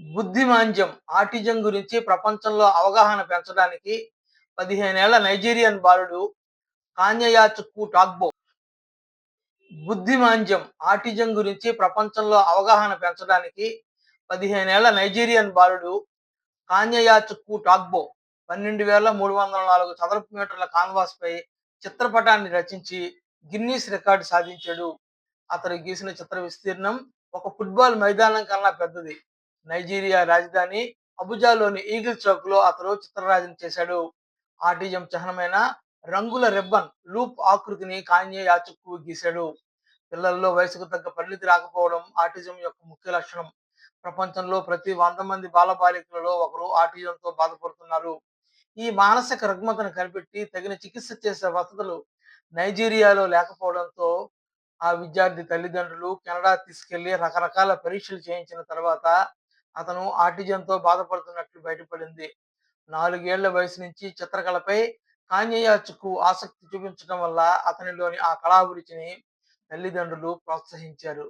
బుద్ధిమాంద్యం autism గురించి ప్రపంచంలో అవగాహన పెంచడానికి పదిహేనేళ్ళ నైజీరియన్ బాలుడు కాన్యయాచుక్కు టాగ్బో. బుద్ధిమాంద్యం ఆటిజం గురించి ప్రపంచంలో అవగాహన పెంచడానికి పదిహేనేళ్ళ నైజీరియన్ బాలుడు కాన్యయాచుక్కు టాగ్బో పన్నెండు వేల మూడు వందల నాలుగు చదరపు మీటర్ల కాన్వాస్ పై చిత్రపటాన్ని రచించి గిన్నీస్ రికార్డు సాధించాడు. అతడు గీసిన చిత్ర విస్తీర్ణం ఒక ఫుట్బాల్ మైదానం కన్నా పెద్దది. నైజీరియా రాజధాని అబుజాలోని ఈగిల్ చౌక్లో అతను చిత్రరాజన చేశాడు. ఆటిజం చిహ్నమైన రంగుల రిబ్బన్ లూప్ ఆకృతిని కాన్యే యాచుక్కు గీశాడు. పిల్లల్లో వయసుకు తగ్గ పరిణితి రాకపోవడం ఆటిజం యొక్క ముఖ్య లక్షణం. ప్రపంచంలో ప్రతి వంద మంది బాలబాలికలలో ఒకరు ఆటిజంతో బాధపడుతున్నారు. ఈ మానసిక రుగ్మతను కనిపెట్టి తగిన చికిత్స చేసే వసతులు నైజీరియాలో లేకపోవడంతో ఆ విద్యార్థి తల్లిదండ్రులు కెనడా తీసుకెళ్ళి రకరకాల పరీక్షలు చేయించిన తర్వాత అతను ఆటిజంతో బాధపడుతున్నట్లు బయటపడింది. నాలుగేళ్ళ వయసు నుంచి చిత్రకళపై కాన్యయాచుకు ఆసక్తి చూపించడం వల్ల అతనిలోని ఆ కళాభిరుచిని తల్లిదండ్రులు ప్రోత్సహించారు.